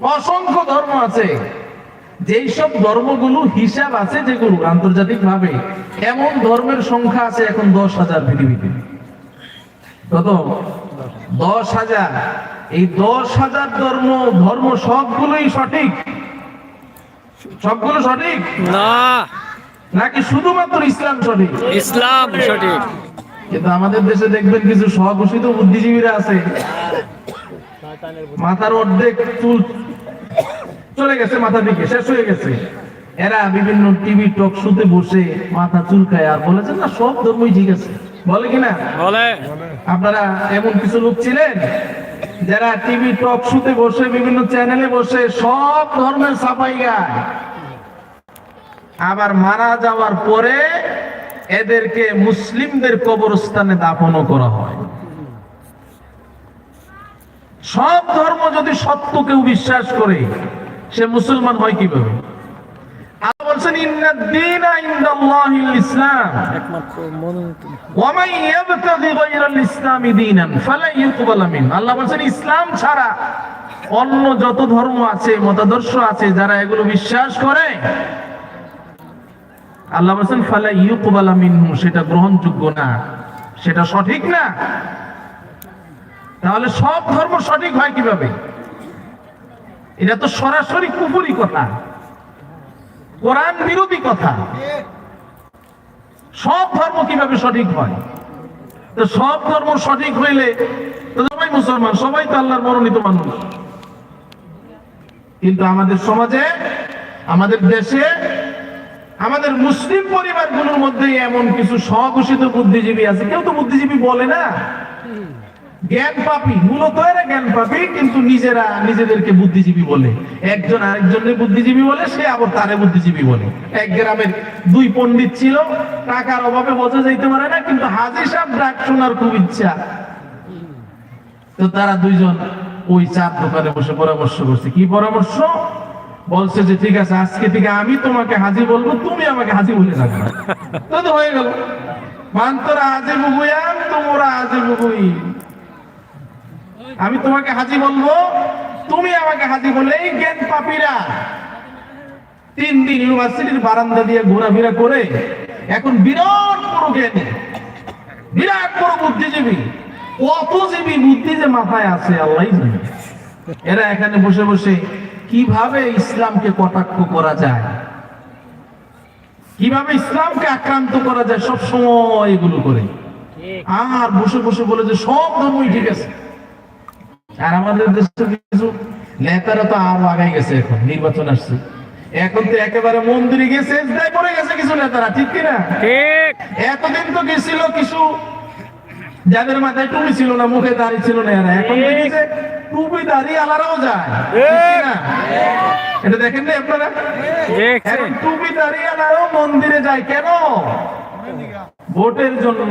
অসংখ্য ধর্ম আছে। যেই সব ধর্মগুলো হিসাব আছে যেগুলো আন্তর্জাতিক ভাবে এমন ধর্মের সংখ্যা আছে এখন দশ হাজার পৃথিবীতে। কত? দশ হাজার। এই দশ হাজার ধর্ম ধর্ম সবগুলোই সঠিক? সবগুলো সঠিক? না। নাকি শুধুমাত্র ইসলাম সঠিক? ইসলাম সঠিক। কিন্তু আমাদের দেশে দেখবেন কিছু স্বঘোষিত বুদ্ধিজীবীরা আছে। মাথার অর্ধেক চুল চলে গেছে মাথা থেকে শেষ হয়ে গেছে। এরা বিভিন্ন টিভি টক শুতে বসে মাথা চুলকায় আর বলেছেন না সব ধর্মই ঠিক আছে। বলে কিনা বলে। আপনারা এমন কিছু লোক ছিলেন যারা টিভি টক শুতে বসে বিভিন্ন চ্যানেলে বসে সব ধর্মের সাফাই গায়। আবার মারা যাওয়ার পরে এদেরকে মুসলিমদের কবরস্থানে দাফনও করা হয়। সব ধর্ম যদি সত্য কেউ বিশ্বাস করে সে মুসলমান হয় কীভাবে? আল্লাহ বলছেন ইনদাল্লাহিল ইসলাম। একমাত্র মনোনীত ওয়ামান ইয়াবতাগি গায়রাল ইসলামি দীনান ফালা ইউকবাল মিন। আল্লাহ বলেন ইসলাম ছাড়া অন্য যত ধর্ম আছে মতাদর্শ আছে যারা এগুলো বিশ্বাস করে আল্লাহ বলেন ফালা ইউকবাল মিনহু সেটা গ্রহণযোগ্য না সেটা সঠিক না। তাহলে সব ধর্ম সঠিক হয় কীভাবে? এটা তো সরাসরি কুফুরি কথা। কোরআন বিরোধী কথা। সব ধর্ম কীভাবে সঠিক হয়? তো সব ধর্ম সঠিক হইলে সবাই মুসলমান, সবাই তো আল্লাহর মনোনীত মানুষ। কিন্তু আমাদের সমাজে, আমাদের দেশে, আমাদের মুসলিম পরিবারগুলোর মধ্যে এমন কিছু স্বঘোষিত বুদ্ধিজীবী আছে। কেউ তো বুদ্ধিজীবী বলে না। জ্ঞান পাপি, মূলত এরা জ্ঞান পাপি, কিন্তু নিজেরা নিজেদেরকে বুদ্ধিজীবী বলে। একজন আরেকজনের বুদ্ধিজীবী বলে, সে আবার তারে বুদ্ধিজীবী বলে। এক গ্রামের দুই পণ্ডিত ছিল, টাকার অভাবে বোঝা যাইতে পারে না, কিন্তু হাজির সাহেব ডাক শোনার খুব ইচ্ছা। তো তারা দুইজন ওই চার দোকানে বসে পরামর্শ করছে। কি পরামর্শ? বলছে যে, ঠিক আছে, আজকে থেকে আমি তোমাকে হাজি বলব, তুমি আমাকে হাজি বলে রাখবে তো হয়ে গেল। মান্তরা হাজি বুবুয়ান তোমরা হাজি বুবুই আমি তোমাকে হাজি বলব, তুমি আমাকে হাজি বললে এই জ্ঞান পাপীরা তিন দিন ইউনিভার্সিটির বারান্দা দিয়ে ঘোরাফেরা করে এখন বিরাট বড় জ্ঞানী, বিরাট বড় বুদ্ধিজীবী বুদ্ধি যে মাথায় আছে আল্লাহ এরা এখানে বসে বসে কীভাবে ইসলামকে কটাক্ষ করা যায়, কীভাবে ইসলামকে আক্রান্ত করা যায়, সব সময় এগুলো করে। আর বসে বসে বলে যে সব ধর্মই ঠিক আছে। আর আমাদের দেশে কিছু নেতারা তো আরও আগাই গেছে এখন নির্বাচন আসছে। এখন তো একেবারে মন্দিরে গেছে পড়ে গেছে কিছু নেতারা ঠিক কিনা ঠিক। এতদিন তো গেছিল কিছু? যাদের মাথায় টুপি ছিল না মুখে দাড়ি ছিল না এরা। এখন দেখেছে টুপি দাড়ি আলারাও যায়। এটা দেখেন না আপনারা? টুপি দাড়ি আলারাও মন্দিরে যায় কেন? ভোটের জন্য।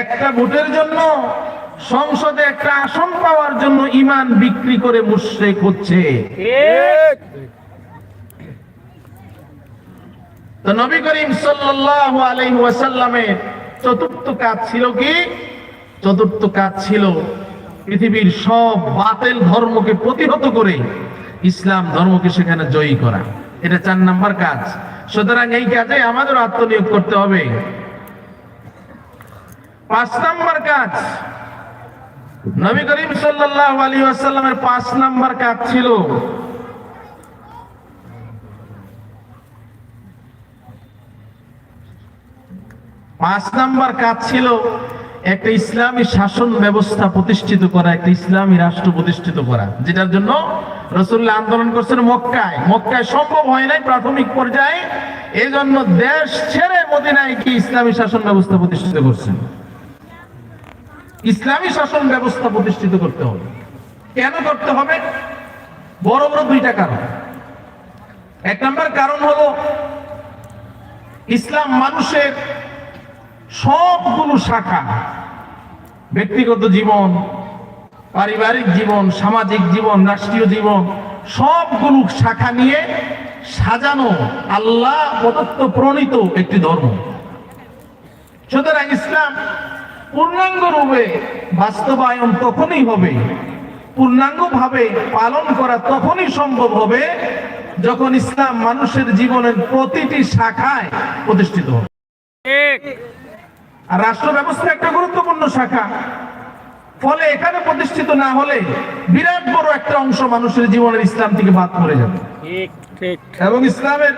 একটা ভোটের জন্য সংসদে একটা আসন পাওয়ার জন্য ইমান বিক্রি করে মুশরিক হচ্ছে। তো নবী করিম সাল্লাল্লাহু আলাইহি ওয়াসাল্লামের চতুর্থ কাজ ছিল কি? চতুর্থ কাজ ছিল পৃথিবীর সব বাতিল ধর্মকে প্রতিহত করে ইসলাম ধর্মকে সেখানে জয়ী করা। এটা চার নাম্বার কাজ। সুতরাং এই কাজে আমাদের আত্মনিয়োগ করতে হবে। পাঁচ নাম্বার কাজ নবী করিম সাল্লাল্লাহু আলাইহি ওয়াসাল্লামের পাঁচ নাম্বার কাজ ছিল। পাঁচ নাম্বার কাজ ছিল একটা ইসলামী শাসন ব্যবস্থা প্রতিষ্ঠিত করা, একটা ইসলামী রাষ্ট্র প্রতিষ্ঠিত করা, যেটার জন্য রসুল্লাহ আন্দোলন করছেন মক্কায়। মক্কায় সম্ভব হয় নাই প্রাথমিক পর্যায়ে। এই জন্য দেশ ছেড়ে মদিনায় কি ইসলামী শাসন ব্যবস্থা প্রতিষ্ঠিত করছেন। ইসলামী শাসন ব্যবস্থা প্রতিষ্ঠিত করতে হবে। কেন করতে হবে? বড় বড় দুইটা কারণ। এক নম্বর কারণ হলো, ইসলাম মানুষের সবগুলো শাখা, ব্যক্তিগত জীবন, পারিবারিক জীবন, সামাজিক জীবন, রাষ্ট্রীয় জীবন, সবগুলো শাখা নিয়ে সাজানো আল্লাহ প্রদত্ত প্রণীত একটি ধর্ম। সুতরাং ইসলাম পূর্ণাঙ্গ রূপে বাস্তবায়ন তখনই হবে পূর্ণাঙ্গভাবে পালন করা তখনই সম্ভব হবে যখন ইসলাম মানুষের জীবনের প্রতিটি শাখায় প্রতিষ্ঠিত হবে। আর রাষ্ট্র ব্যবস্থা একটা গুরুত্বপূর্ণ শাখা। ফলে এখানে প্রতিষ্ঠিত না হলে বিরাট বড় একটা অংশ মানুষের জীবনের ইসলাম থেকে বাদ পড়ে যাবে। এবং ইসলামের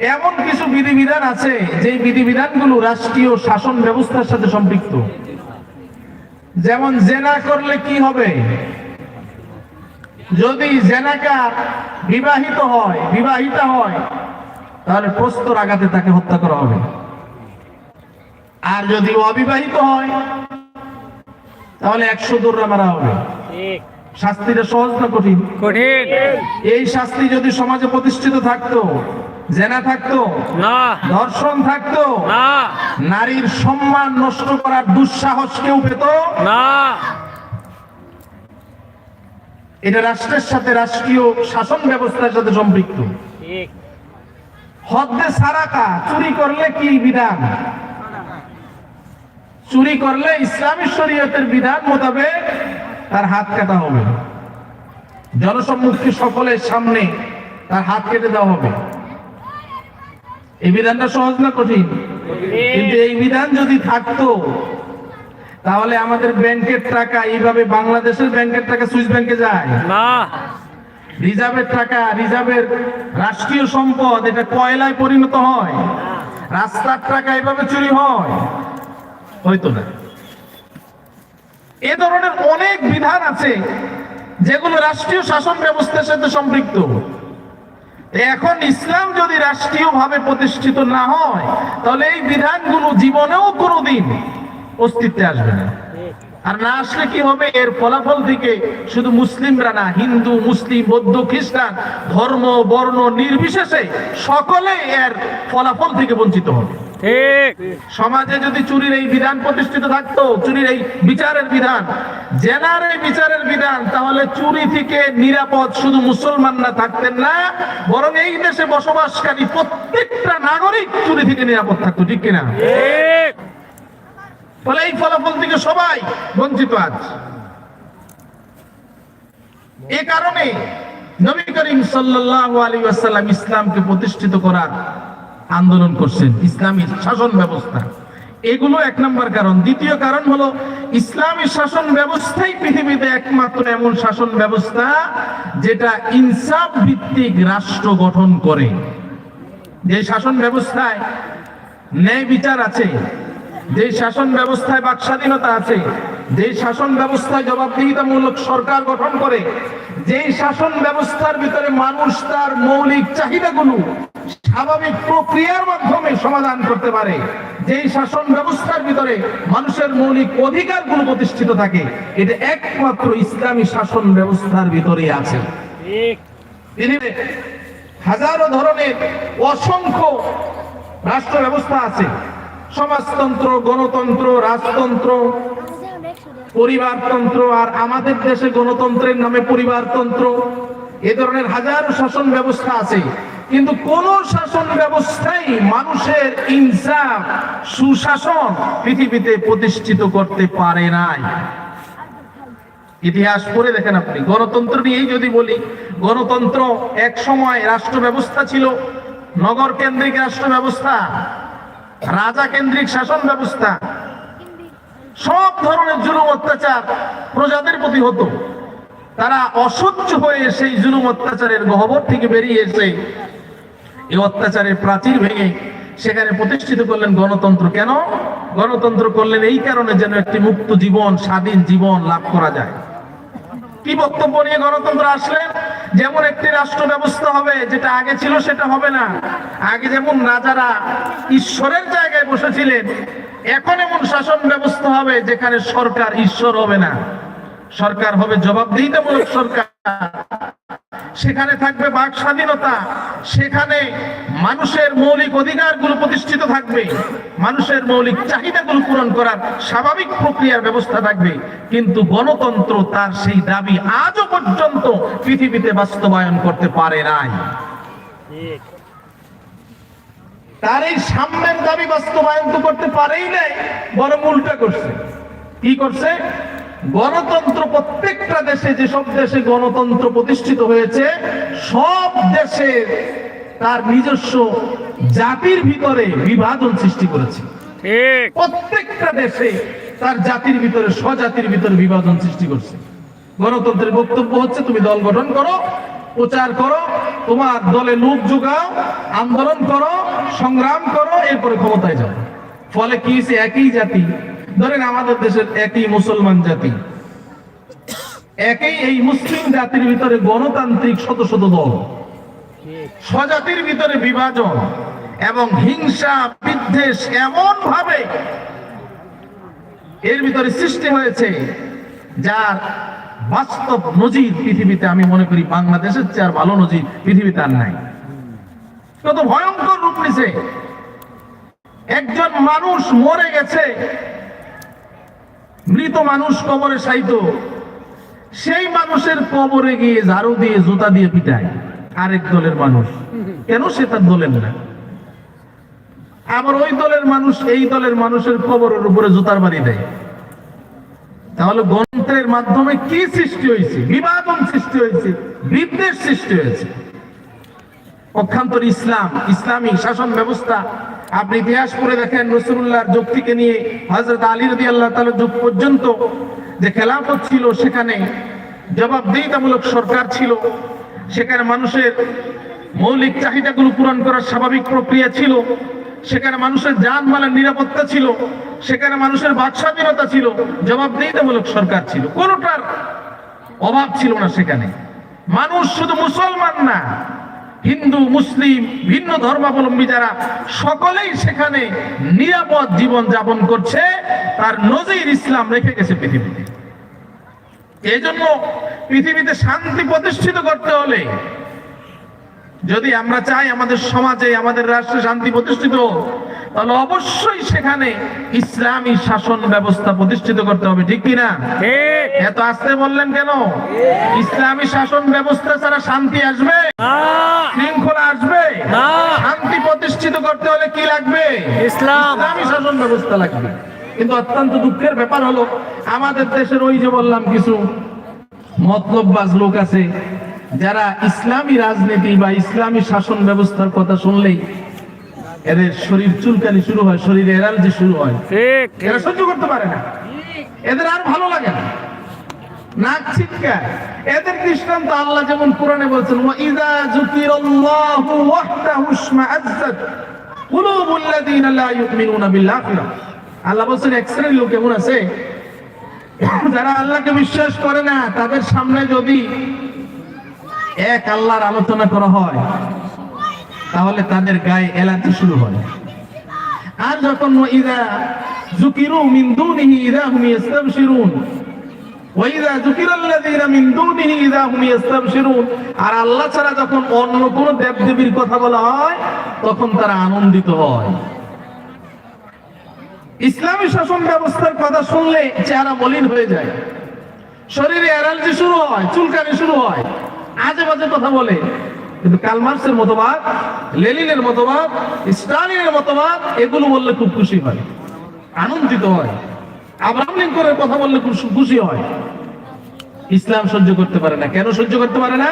এমন কিছু বিধিবিধান আছে যে বিধিবিধানগুলো রাষ্ট্রীয় শাসন ব্যবস্থার সাথে সম্পৃক্ত। যেমন জেনা করলে কি হবে? যদি জেনাকার বিবাহিত হয় বিবাহিতা হয় তাহলে প্রস্তর আঘাতে তাকে হত্যা করা হবে। আর যদি অবিবাহিত হয় তাহলে একশো দৌড়া মারা হবে। শাস্তিটা সহজ না কঠিন? কঠিন। এই শাস্তি যদি সমাজে প্রতিষ্ঠিত থাকতো জেনা থাকতো না। ধর্ষণ থাকতো না। নারীর সম্মান নষ্ট করার দুঃসাহস কেউ পেত? না। এটা রাষ্ট্রের সাথে রাষ্ট্রীয় শাসন ব্যবস্থার সাথে সম্পৃক্ত। হদ্দে সারাকা চুরি করলে কি বিধান? চুরি করলে ইসলামী শরীয়তের বিধান মোতাবেক তার হাত কাটা হবে। জনসম্মুখে সকলের সামনে তার হাত কেটে দেওয়া হবে। এই বিধানটা সহজ না কঠিন? কিন্তু এই বিধান যদি থাকতো তাহলে আমাদের ব্যাংকের টাকা এইভাবে বাংলাদেশের ব্যাংকের টাকা সুইস ব্যাংকে যায়। না। রিজার্ভের টাকা রিজার্ভের রাষ্ট্রীয় সম্পদ এটা কয়লায় পরিণত হয়? রাস্তার টাকা এভাবে চুরি হয়? হয়তো না। এ ধরনের অনেক বিধান আছে যেগুলো রাষ্ট্রীয় শাসন ব্যবস্থার সাথে সম্পৃক্ত। এখন ইসলাম যদি রাষ্ট্রীয়ভাবে প্রতিষ্ঠিত না হয়, তাহলে এই বিধানগুলো জীবনেও কোনোদিন অস্তিত্বে আসবে না। আর না আসলে কি হবে? এর ফলাফল থেকে শুধু মুসলিমরা না, হিন্দু, মুসলিম, বৌদ্ধ, খ্রিস্টান, ধর্ম, বর্ণ, নির্বিশেষে সকলে এর ফলাফল থেকে বঞ্চিত হবে। ঠিক। সমাজে যদি চুরির এই বিধান প্রতিষ্ঠিত থাকতো চুরির এই বিচারের বিধান জেনার এই বিচারের বিধান তাহলে চুরি থেকে নিরাপদ শুধু মুসলমানরা থাকতেন না বরং এই দেশে বসবাসকারী প্রত্যেকটা নাগরিক চুরি থেকে নিরাপদ থাকতো ঠিক কিনা? ফলে এই ফলাফল থেকে সবাই বঞ্চিত আজ। এ কারণে নবী করিম সাল্লাল্লাহু আলাইহি ওয়াসাল্লাম ইসলামকে প্রতিষ্ঠিত করার আন্দোলন করছেন, ইসলামী শাসন ব্যবস্থা। এগুলো এক নম্বর কারণ। দ্বিতীয় কারণ হলো, ইসলামী শাসন ব্যবস্থাই পৃথিবীতে একমাত্র এমন শাসন ব্যবস্থা যেটা ইনসাফ ভিত্তিক রাষ্ট্র গঠন করে। যে শাসন ব্যবস্থায় ন্যায় বিচার আছে, যে শাসন ব্যবস্থায় বাক স্বাধীনতা আছে, যে শাসন ব্যবস্থায় জবাবদিহিতামূলক সরকার গঠন করে, যে শাসন ব্যবস্থার ভিতরে মানুষ তার মৌলিক চাহিদাগুলো স্বাভাবিক প্রক্রিয়ার মাধ্যমে সমাধান করতে পারে। যেই শাসন ব্যবস্থার ভিতরে মানুষের মৌলিক অধিকারগুলো প্রতিষ্ঠিত থাকে এটা একমাত্র ইসলামী শাসন ব্যবস্থার ভিতরে আছে। হাজারো ধরনের অসংখ্য রাষ্ট্র ব্যবস্থা আছে। সমাজতন্ত্র গণতন্ত্র রাজতন্ত্র পরিবারতন্ত্র আর আমাদের দেশে গণতন্ত্রের নামে পরিবারতন্ত্র। এ ধরনের হাজারো শাসন ব্যবস্থা আছে। কিন্তু কোন শাসন ব্যবস্থাই মানুষের ইনসাফ, সুশাসন পৃথিবীতে প্রতিষ্ঠিত করতে পারে নাই। ইতিহাস পড়ে দেখেন আপনি। গণতন্ত্র নিয়েই যদি বলি, গণতন্ত্র এক সময় রাষ্ট্র ব্যবস্থা ছিল, নগর কেন্দ্রিক রাষ্ট্র ব্যবস্থা, রাজা কেন্দ্রিক শাসন ব্যবস্থা, সব ধরনের জুলুম, অত্যাচার প্রজাদের প্রতি হতো। তারা অসহ্য হয়ে সেই জুলুম অত্যাচারের গহবর থেকে বেরিয়ে এসে এই অত্যাচারের প্রাচীর ভেঙে সেখানে প্রতিষ্ঠিত করলেন গণতন্ত্র। কেন? গণতন্ত্র করলেন এই কারণে যেন একটি মুক্ত জীবন, স্বাধীন জীবন লাভ করা যায়। কি বক্তব্য নিয়ে গণতন্ত্র আসলেন? যেমন একটি রাষ্ট্র ব্যবস্থা হবে, যেটা আগে ছিল সেটা হবে না। আগে যেমন রাজারা ঈশ্বরের জায়গায় বসেছিলেন, এখন এমন শাসন ব্যবস্থা হবে যেখানে সরকার ঈশ্বর হবে না। সরকার হবে জবাবদিহিতামূলক সরকার। সেখানে থাকবে বাক স্বাধীনতা। সেখানে মানুষের মৌলিক অধিকারগুলো প্রতিষ্ঠিত থাকবে। মানুষের মৌলিক চাহিদাগুলো পূরণ করার স্বাভাবিক প্রক্রিয়ার ব্যবস্থা থাকবে। কিন্তু গণতন্ত্র তার সেই দাবি আজও পর্যন্ত পৃথিবীতে বাস্তবায়ন করতে পারে নাই। তার এই সাম্যের দাবি বাস্তবায়ন তো করতে পারেই নাই, বরং উল্টা করছে। কি করছে? গণতন্ত্র প্রত্যেকটা দেশে যেসব দেশে গণতন্ত্র প্রতিষ্ঠিত হয়েছে সব দেশে তার নিজস্ব জাতির ভিতরে বিভাজন সৃষ্টি করেছে। প্রত্যেকটা দেশে তার জাতির ভিতরে স্বজাতির ভিতরে বিভাজন সৃষ্টি করছে। গণতন্ত্রের বক্তব্য হচ্ছে তুমি দল গঠন করো প্রচার করো তোমার দলে লোক যোগাও আন্দোলন করো সংগ্রাম করো এরপরে ক্ষমতায় যাও। ফলে কি হয়েছে? একই জাতি ধরেন আমাদের দেশের একই মুসলমান জাতি। একই এই মুসলিম জাতির ভিতরে গণতান্ত্রিক শত শত দল। স্বজাতির ভিতরে বিভাজন এবং হিংসা, বিদ্বেষ এমন ভাবে এর ভিতরে সৃষ্টি হয়েছে, যার বাস্তব নজির পৃথিবীতে আমি মনে করি বাংলাদেশের চেয়ে আর ভালো নজির পৃথিবীতে আর নাই। কত ভয়ঙ্কর রূপ নিছে। একজন মানুষ মরে গেছে মৃত মানুষ কবরে সাইত সেই মানুষের কবরে গিয়ে ঝাড়ু দিয়ে, জুতা দিয়ে পিটায় আরেক দলের মানুষ। কেন সে তার দলের না? আবার ওই দলের মানুষ এই দলের মানুষের কবরের উপরে জুতার বাড়ি দেয়। তাহলে গ্রন্থের মাধ্যমে কি সৃষ্টি হয়েছে? বিবাদন সৃষ্টি হয়েছে, বিদ্বেষ সৃষ্টি হয়েছে। পক্ষান্তর ইসলাম ইসলামী শাসন ব্যবস্থা আপনি ইতিহাস পড়ে দেখেন রসুল্লাহর যুক্তিকে নিয়ে হজরত আলী রদি আল্লাহ তাআলার যুগ পর্যন্ত যে খেলাফত ছিল সেখানে জবাবদিহিতামূলক সরকার ছিল, সেখানে মানুষের মৌলিক চাহিদাগুলো পূরণ করার স্বাভাবিক প্রক্রিয়া ছিল, সেখানে মানুষের জানমালের নিরাপত্তা ছিল, সেখানে মানুষের বাকস্বাধীনতা ছিল, জবাবদিহিতামূলক সরকার ছিল। কোনোটার অভাব ছিল না সেখানে। মানুষ শুধু মুসলমান না হিন্দু, মুসলিম, ভিন্ন ধর্মাবলম্বী যারা সকলেই সেখানে নিরাপদ জীবন যাপন করছে, তার নজির ইসলাম রেখে গেছে পৃথিবীতে। এই জন্য পৃথিবীতে শান্তি প্রতিষ্ঠিত করতে হলে যদি আমরা চাই আমাদের সমাজে আমাদের রাষ্ট্রে শান্তি প্রতিষ্ঠিত তাহলে অবশ্যই সেখানে ইসলামী শাসন ব্যবস্থা প্রতিষ্ঠিত করতে হবে ঠিক কিনা? এত আসতে বললেন কেন? ইসলামী শাসন ব্যবস্থা ছাড়া শান্তি আসবে? শৃঙ্খলা আসবে? শান্তি প্রতিষ্ঠিত করতে হলে কি লাগবে? ইসলামী শাসন ব্যবস্থা লাগবে। কিন্তু অত্যন্ত দুঃখের ব্যাপার হলো আমাদের দেশের ওই যে বললাম কিছু মতলববাজ লোক আছে যারা ইসলামী রাজনীতি বা ইসলামী শাসন ব্যবস্থার কথা শুনলেই এদের শরীর চুলকানি শুরু হয় শরীরে এরার্জি শুরু হয়। ঠিক। এরা সহ্য করতে পারে না। এদের আর ভালো লাগে না। নাক ছিটকা। এদের দৃষ্টান্ত আল্লাহ যেমন কোরআনে বলছেন ওয়া ইযা যুকিরাল্লাহু ওয়াহদাহু ইসমাআজ্জাত কুলুবুল লাযিনা লা ইউমিনুনা বিল আখিরাহ আল্লাহ বলছেন এক শ্রেণির লোক এমন আছে? যারা আল্লাহকে বিশ্বাস করে না তাদের সামনে যদি এক আল্লাহর আলোচনা করা হয়, তাহলে তাদের গায়ে এলাচি শুরু হয়। আর যখন ইদা যুকিরু মিন দুনিহি ইদা হুম ইস্তাবশিরুন ওয়াইদা মিন দুনিহি ইদা হুম ইস্তাবশিরুন আর আল্লাহ ছাড়া যখন অন্য কোন দেবদেবীর কথা বলা হয়, তখন তারা আনন্দিত হয়। ইসলামী শাসন ব্যবস্থার কথা শুনলে চেহারা মলিন হয়ে যায়। শরীরে অ্যালার্জি শুরু হয়, চুলকানি শুরু হয়। আজে বাজে কথা বলে। কিন্তু কালমার্সের মতবাদ লেলিনের মতবাদ স্টালিনের মতবাদ এগুলো বললে খুব খুশি হয় আনন্দিত হয়। আব্রাহাম লিঙ্কনের কথা বললে খুব খুশি হয়। ইসলাম সহ্য করতে পারে না। কেন সহ্য করতে পারে না?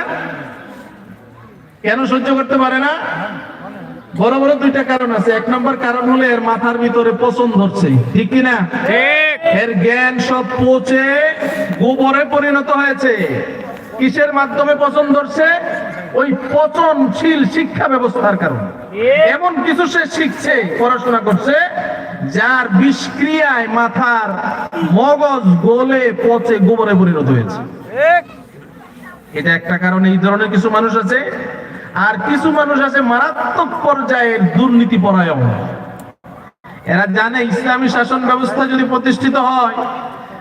কেন সহ্য করতে পারে না? বড় বড় দুইটা কারণ আছে। এক নম্বর কারণ হলো এর মাথার ভিতরে পচন ধরছে। ঠিক কিনা? এর জ্ঞান সব পচে গোবরে পরিণত হয়েছে। কিসের মাধ্যমে পচন ধরছে? ওই পচনশীল শিক্ষা ব্যবস্থার কারণে। এমন কিছু সে শিখছে, পড়াশোনা করছে, যার বিষক্রিয়ায় মাথার মগজ গলে পচে গোবরে পরিণত হয়েছে। এটা একটা কারণ এই ধরনের কিছু মানুষ আছে। আর কিছু মানুষ আছে মারাত্মক পর্যায়ের দুর্নীতি পরায়ণ। এরা জানে ইসলামী শাসন ব্যবস্থা যদি প্রতিষ্ঠিত হয়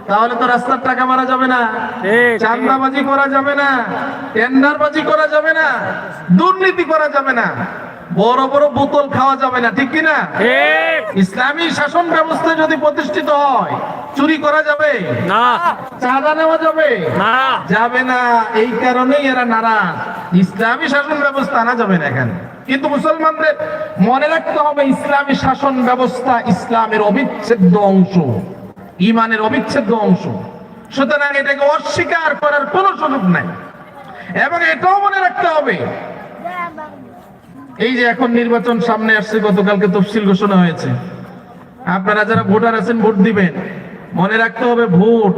তাহলে তো রাস্তার টাকা মারা যাবে না। চান্দাবাজি করা যাবে না টেন্ডারবাজি করা যাবে না দুর্নীতি করা যাবে না বড় বড় বোতল খাওয়া যাবে না ঠিক কিনা? ইসলামী শাসন ব্যবস্থা যদি প্রতিষ্ঠিত হয় চুরি করা যাবে? না। চাঁদা নেওয়া যাবে? না। যাবে না এই কারণেই এরা নারাজ। ইসলামী শাসন ব্যবস্থা আনা যাবে না এখানে। কিন্তু মুসলমানদের মনে রাখতে হবে ইসলামী শাসন ব্যবস্থা ইসলামের অবিচ্ছেদ্য অংশ। ইমানের অবিচ্ছেদ্য অংশ। সুতরাং এটাকে অস্বীকার করার কোনো সুযোগ নাই। এবং এটাও মনে রাখতে হবে এই যে এখন নির্বাচন সামনে আসছে গতকালকে তফসিল ঘোষণা হয়েছে। আপনারা যারা ভোটার আছেন ভোট দিবেন। মনে রাখতে হবে ভোট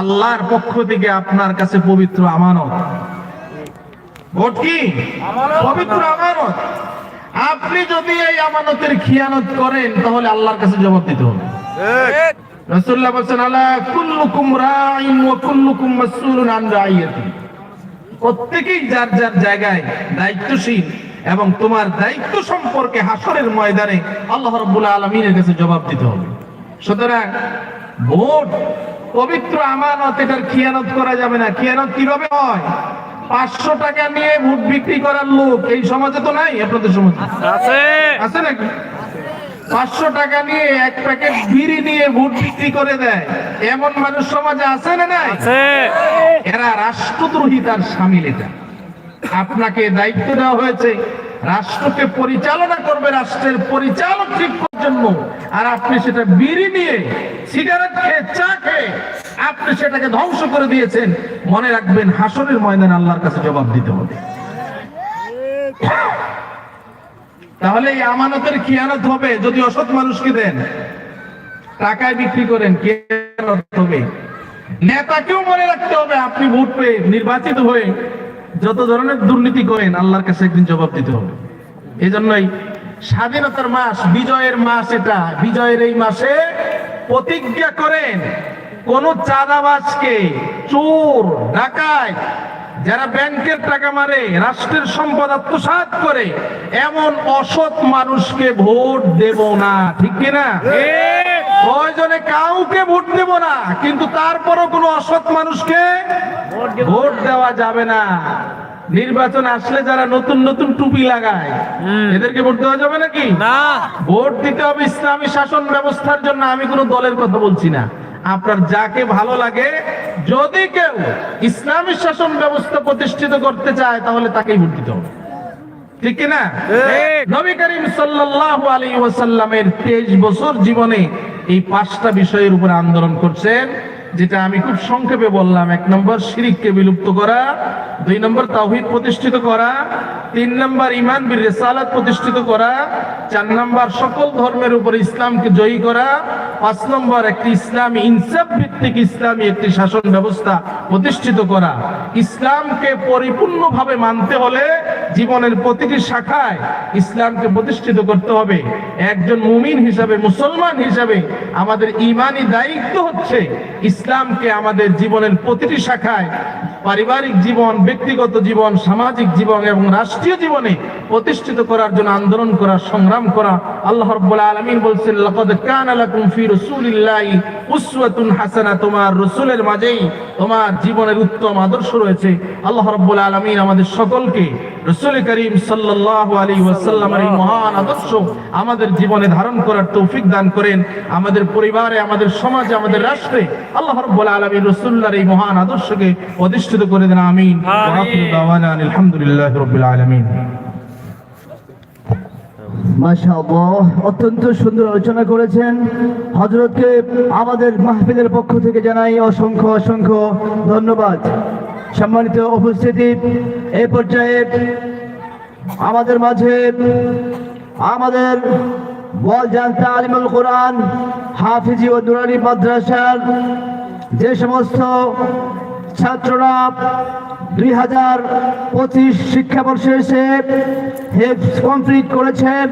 আল্লাহর পক্ষ থেকে আপনার কাছে পবিত্র আমানত। ভোট কি? পবিত্র আমানত। আপনি যদি এই আমানতের খিয়ানত করেন তাহলে আল্লাহর কাছে জবাব দিতে হবে। রাসূলুল্লাহ বলেছেন আলা কুল্লুকুম রাইন ওয়া কুল্লুকুম মাসউলুন আন রাইয়াতি প্রত্যেকেই যার যার জায়গায় দায়িত্বশীল এবং তোমার দায়িত্ব সম্পর্কে হাসরের ময়দানে আল্লাহ রাব্বুল আলামিনের কাছে জবাব দিতে হবে। সুতরাং ভোট পবিত্র আমানত এটার খিয়ানত করা যাবে না। খিয়ানত কীভাবে হয়? পাঁচশো টাকা নিয়ে ভোট বিক্রি করার লোক এই সমাজে তো নাই আপনাদের সমাজে। আছে। আছে নাকি? পাঁচশো টাকা নিয়ে এক প্যাকেট বিড়ি নিয়ে ভোট বিক্রি করে দেয়। এমন মানুষ সমাজে আছে না নাই? এরা রাষ্ট্রদ্রোহী তার সামিল এটা আপনাকে দায়িত্ব দেওয়া হয়েছে রাষ্ট্রকে পরিচালনা করবে রাষ্ট্রের পরিচালক ঠিক করার জন্য। আর আপনি সেটা বিড়ি নিয়ে সিগারেট খেয়ে চা খেয়ে আপনি সেটাকে ধ্বংস করে দিয়েছেন। মনে রাখবেন হাসনের ময়দান আল্লাহর কাছে জবাব দিতে হবে। তাহলে এই আমানতের খিয়ানত হবে যদি অসৎ মানুষকে দেন। টাকায় বিক্রি করেন, খিয়ানত হবে। নেতাকেও মনে রাখতে হবে, আপনি ভোট পেয়ে নির্বাচিত হয়ে যত ধরনের দুর্নীতি করেন, আল্লাহর কাছে একদিন জবাব দিতে হবে। এই জন্যই স্বাধীনতার মাস, বিজয়ের মাস এটা। বিজয়ের এই মাসে প্রতিজ্ঞা করেন, কোন চাঁদাবাজকে, চোর ডাকায় যারা ব্যাংকের টাকা মারে রাষ্ট্রের সম্পদ আত্মসাৎ করে এমন অসৎ মানুষকে ভোট দেব না ঠিক কিনা প্রয়োজনে কাউকে ভোট দেব না কিন্তু তারপরও কোনো অসৎ মানুষকে ভোট দেওয়া যাবে না। নির্বাচন আসলে যারা নতুন নতুন টুপি লাগায় এদেরকে ভোট দেওয়া যাবে নাকি? না। ভোট দিতে হবে ইসলামী শাসন ব্যবস্থার জন্য আমি কোনো দলের কথা বলছি না। আপনার যাকে ভালো লাগে যদি কেউ ইসলামী শাসন ব্যবস্থা প্রতিষ্ঠিত করতে চায় তাহলে তাকেই ভোট দিতে হবে। ঠিক কিনা? নবী করিম সাল্লাল্লাহু আলাইহি ওয়াসাল্লামের 23 বছর জীবনে এই পাঁচটা বিষয়ের উপর আন্দোলন করছেন। যেটা আমি খুব সংক্ষেপে বললাম, এক নম্বর শিরিককে বিলুপ্ত করা, দুই নম্বর তাওহীদ প্রতিষ্ঠিত করা, তিন নম্বর ইমান বির রিসালাত প্রতিষ্ঠিত করা, চার নম্বর সকল ধর্মের উপর ইসলামকে জয়ী করা, পাঁচ নম্বর একটি ইসলামী ইনসাফ ভিত্তিক ইসলামী একটি শাসন ব্যবস্থা প্রতিষ্ঠিত করা। ইসলামকে পরিপূর্ণভাবে মানতে হলে জীবনের প্রতিটি শাখায় ইসলামকে প্রতিষ্ঠিত করতে হবে। একজন মুমিন হিসাবে, মুসলমান হিসাবে আমাদের ইমানি দায়িত্ব হচ্ছে ইসলামকে আমাদের জীবনের প্রতিটি শাখায় পারিবারিক জীবন ব্যক্তিগত জীবন সামাজিক জীবন এবং রাষ্ট্রীয় জীবনে প্রতিষ্ঠিত করার জন্য আন্দোলন করা সংগ্রাম করা আল্লাহ রাব্বুল আলামিন বলছেন লাকাদ কানা লাকুম ফি রাসূলিল্লাহি উসওয়াতুন হাসানা তোমার রাসূলের মাঝেই তোমার জীবনের উত্তম আদর্শ রয়েছে। আল্লাহ রাব্বুল আলামিন আমাদের সকলকে রাসূল করিম সাল্লাল্লাহু আলাইহি ওয়াসাল্লামের এই মহান আদর্শ আমাদের জীবনে ধারণ করার তৌফিক দান করেন। আমাদের পরিবারে আমাদের সমাজে আমাদের রাষ্ট্রে আল্লাহ রাব্বুল আলামিন রাসূলুল্লাহর এই মহান আদর্শকে প্রতিষ্ঠিত করে দেন। আমিন। ওয়া আখিরু দাওয়ানা আলহামদুলিল্লাহি রাব্বিল আলামিন। অত্যন্ত সুন্দর আলোচনা করেছেন। হজরতকে আমাদের মাহফিলের পক্ষ থেকে জানাই অসংখ্য অসংখ্য ধন্যবাদ। সম্মানিত উপস্থিতি এই পর্যায়ে আমাদের মাঝে আমাদের বল জানতে আলিমুল কোরআন, হাফিজি ও দুরানি মাদ্রাসার যে সমস্ত ছাত্ররা দুই হাজার পঁচিশ শিক্ষাবর্ষে এসে হেফ কমপ্লিট করেছেন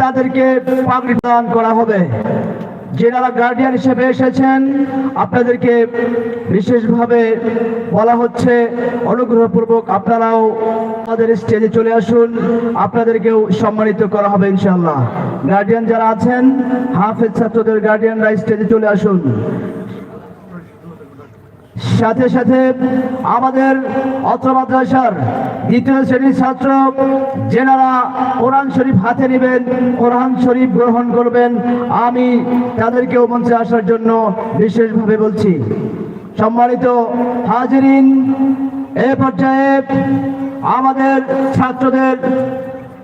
তাদেরকে পাগড়ি প্রদান করা হবে। যারা গার্ডিয়ান হিসেবে এসেছেন। আপনাদেরকে বিশেষভাবে বলা হচ্ছে অনুগ্রহপূর্বক আপনারাও আমাদের স্টেজে চলে আসুন। আপনাদেরকেও সম্মানিত করা হবে ইনশাল্লাহ গার্ডিয়ান যারা আছেন, হাফেজ ছাত্রদের গার্ডিয়ানরা স্টেজে চলে আসুন। সাথে সাথে আমাদের অত্র মাদ্রাসার দ্বিতীয় শ্রেণির ছাত্র যেনারা কোরআন শরীফ হাতে নেবেন, কোরআন শরীফ গ্রহণ করবেন। আমি তাদেরকেও মঞ্চে আসার জন্য বিশেষভাবে বলছি, সম্মানিত হাজিরিন, এ পর্যায়ে আমাদের ছাত্রদের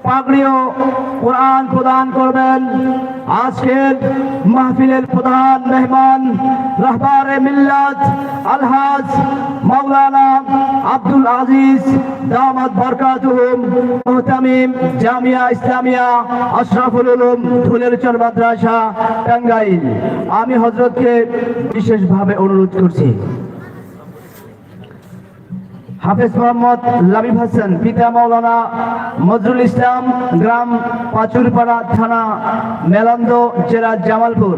পাগড়িও কোরআন প্রদান করবেন। আজকের মাহফিলের প্রধান মেহমান রাহবারে মিল্লাত আলহাজ মাওলানা আব্দুল আজিজ দামাত বরকাতুহুম মুহতামিম জামিয়া ইসলামিয়া আশরাফুল উলুম ধুলেরচর মাদ্রাসা টাঙ্গাইল। আমি হজরতকে বিশেষভাবে অনুরোধ করছি। হাফেজ মোহাম্মদ লাবিব হাসান পিতা মৌলানা মজরুল ইসলাম গ্রাম পাচুরপাড়া থানা মেলান্দ জেলা জামালপুর।